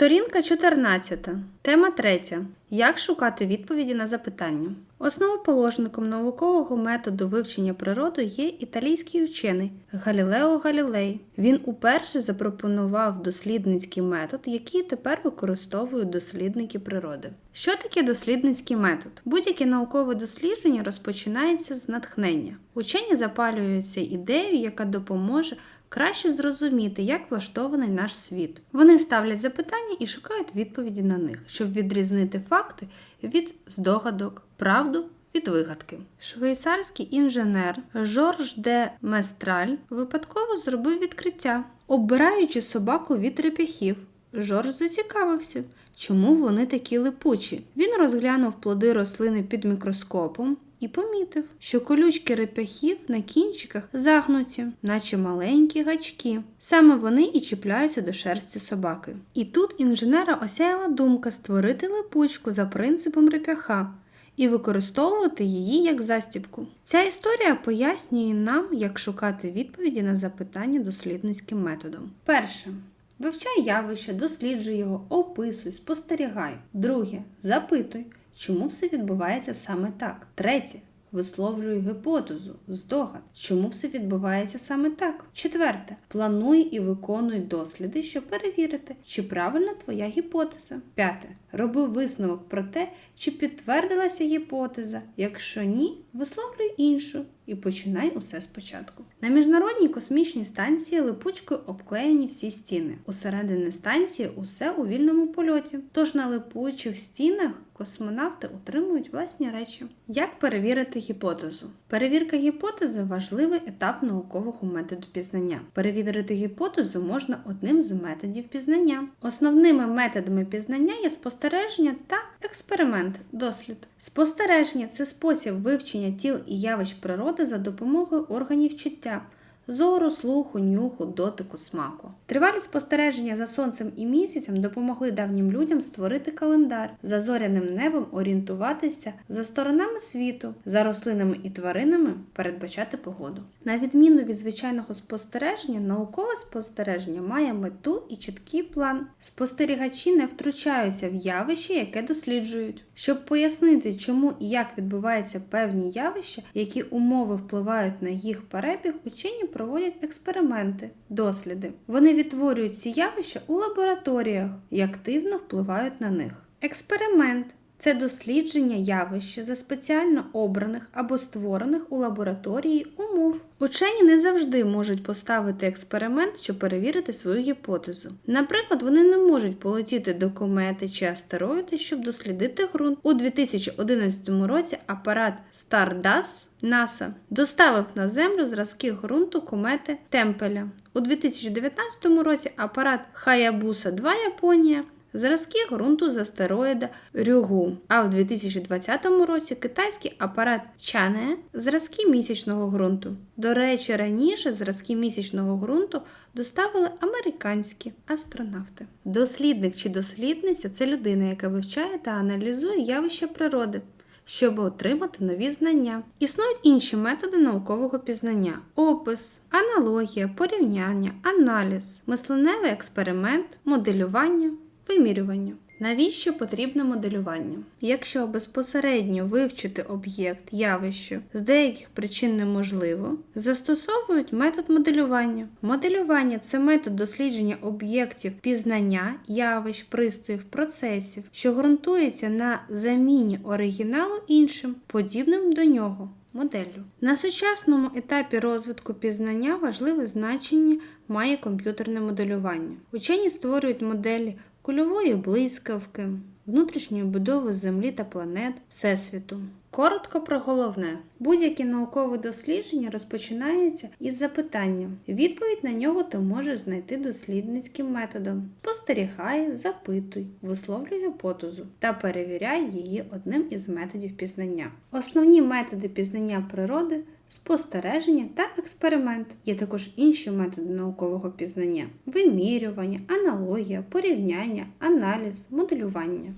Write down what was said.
Сторінка 14. Тема 3. Як шукати відповіді на запитання. Основоположником наукового методу вивчення природи є італійський вчений Галілео Галілей. Він уперше запропонував дослідницький метод, який тепер використовують дослідники природи. Що таке дослідницький метод? Будь-яке наукове дослідження розпочинається з натхнення. Учені запалюються ідеєю, яка допоможе краще зрозуміти, як влаштований наш світ. Вони ставлять запитання і шукають відповіді на них, щоб відрізнити факти від здогадок, правду від вигадки. Швейцарський інженер Жорж де Местраль випадково зробив відкриття, обираючи собаку від реп'яхів. Жорж зацікавився, чому вони такі липучі. Він розглянув плоди рослини під мікроскопом і помітив, що колючки реп'яхів на кінчиках загнуті, наче маленькі гачки. Саме вони і чіпляються до шерсті собаки. І тут інженера осяяла думка створити липучку за принципом реп'яха. І використовувати її як застібку. Ця історія пояснює нам, як шукати відповіді на запитання дослідницьким методом. Перше. Вивчай явище, досліджуй його, описуй, спостерігай. Друге. Запитуй, чому все відбувається саме так. Третє. Висловлюй гіпотезу, здогад, чому все відбувається саме так. Четверте. Плануй і виконуй досліди, щоб перевірити, чи правильна твоя гіпотеза. П'яте. Роби висновок про те, чи підтвердилася гіпотеза. Якщо ні, висловлюй іншу і починай усе спочатку. На міжнародній космічній станції липучкою обклеєні всі стіни. Усередині станції усе у вільному польоті. Тож на липучих стінах космонавти утримують власні речі. Як перевірити гіпотезу? Перевірка гіпотези важливий етап наукового методу пізнання. Перевірити гіпотезу можна одним з методів пізнання. Основними методами пізнання є спостереження та експеримент, дослід. Спостереження це спосіб вивчення тіл і явищ природи за допомогою органів чуття. Зору, слуху, нюху, дотику, смаку. Тривалі спостереження за сонцем і місяцем допомогли давнім людям створити календар, за зоряним небом орієнтуватися за сторонами світу, за рослинами і тваринами передбачати погоду. На відміну від звичайного спостереження, наукове спостереження має мету і чіткий план. Спостерігачі не втручаються в явище, яке досліджують. Щоб пояснити, чому і як відбуваються певні явища, які умови впливають на їх перебіг, учені проводять експерименти, досліди. Вони відтворюють ці явища у лабораторіях і активно впливають на них. Експеримент це дослідження явища за спеціально обраних або створених у лабораторії умов. Учені не завжди можуть поставити експеримент, щоб перевірити свою гіпотезу. Наприклад, вони не можуть полетіти до комети чи астероїди, щоб дослідити ґрунт. У 2011 році апарат Stardust НАСА доставив на Землю зразки ґрунту комети Темпеля. У 2019 році апарат Hayabusa 2 Японія зразки ґрунту з астероїда Рюгу. А в 2020 році китайський апарат Чане зразки місячного ґрунту. До речі, раніше зразки місячного ґрунту доставили американські астронавти. Дослідник чи дослідниця це людина, яка вивчає та аналізує явища природи. Щоб отримати нові знання. Існують інші методи наукового пізнання: опис, аналогія, порівняння, аналіз, мисленевий експеримент, моделювання, вимірювання. Навіщо потрібно моделювання? Якщо безпосередньо вивчити об'єкт, явище з деяких причин неможливо, застосовують метод моделювання. Моделювання це метод дослідження об'єктів пізнання, явищ, пристроїв, процесів, що ґрунтується на заміні оригіналу іншим, подібним до нього. Моделлю. На сучасному етапі розвитку пізнання важливе значення має комп'ютерне моделювання. Учені створюють моделі кульової блискавки, внутрішньої будови Землі та планет Всесвіту. Коротко про головне: будь-яке наукове дослідження розпочинається із запитання. Відповідь на нього ти можеш знайти дослідницьким методом. Спостерігай, запитуй, висловлюй гіпотезу та перевіряй її одним із методів пізнання. Основні методи пізнання природи. Спостереження та експеримент. Є також інші методи наукового пізнання: вимірювання, аналогія, порівняння, аналіз, моделювання.